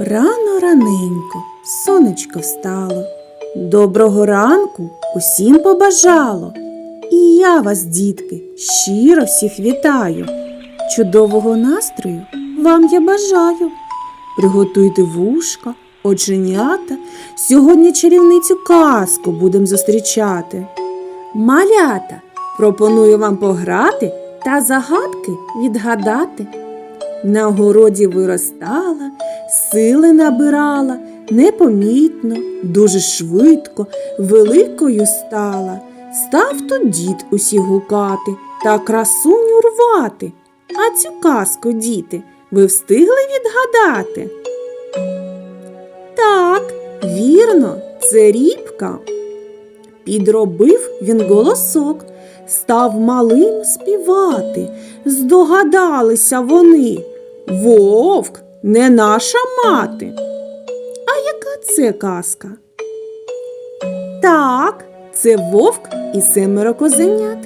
Рано раненько сонечко встало. Доброго ранку усім побажало. І я вас, дітки, щиро всіх вітаю. Чудового настрою вам я бажаю. Приготуйте вушка, оченята. Сьогодні чарівницю казку будемо зустрічати. Малята, пропоную вам пограти та загадки відгадати. На городі виростала, сили набирала, непомітно, дуже швидко, великою стала. Став тут дід усіх гукати та красуню рвати. А цю казку, діти, ви встигли відгадати? Так, вірно, це рібка. Підробив він голосок, став малим співати. Здогадалися вони. Вовк не наша мати. А яка це казка? Так, це вовк і семеро козенят.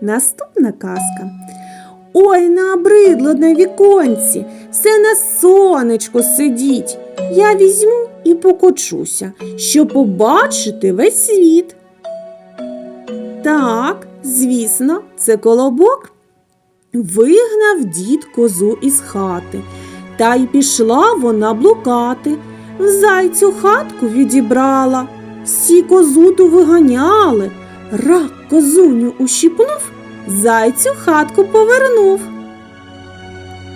Наступна казка. Ой, набридло на віконці, все на сонечку сидіть. Я візьму і покочуся, щоб побачити весь світ. Так, звісно, це колобок. Вигнав дід козу із хати, та й пішла вона блукати. Зайцю хатку відібрала, всі козу ту виганяли. Рак козуню ущипнув, зайцю хатку повернув.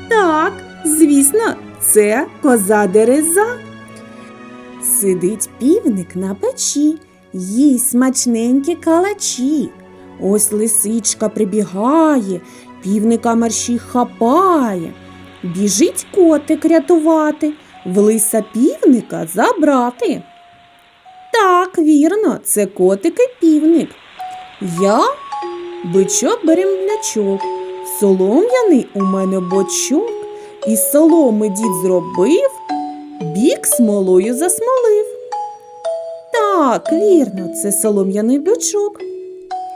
Так, звісно, це коза дереза. Сидить півник на печі, їсть смачненькі калачі. Ось лисичка прибігає, півника мерщій хапає. Біжить котик рятувати, в лиса півника забрати. Так, вірно, це котик і півник. Я бичок беремлячок, солом'яний у мене бочок, із соломи дід зробив, бік смолою засмолив. Так, вірно, це солом'яний бичок.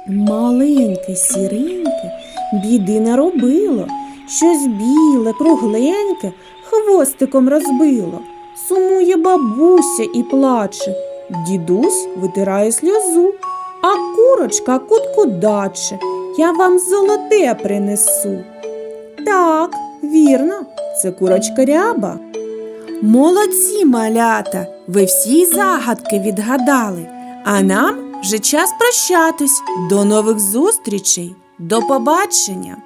Маленьке, сіреньке, біди наробило, щось біле, кругленьке, хвостиком розбило. Сумує бабуся і плаче. Дідусь витирає сльозу, а курочка кутку даче. Я вам золоте принесу. Так, вірно, це курочка ряба. Молодці, малята! Ви всі загадки відгадали, а нам вже час прощатись. До нових зустрічей. До побачення!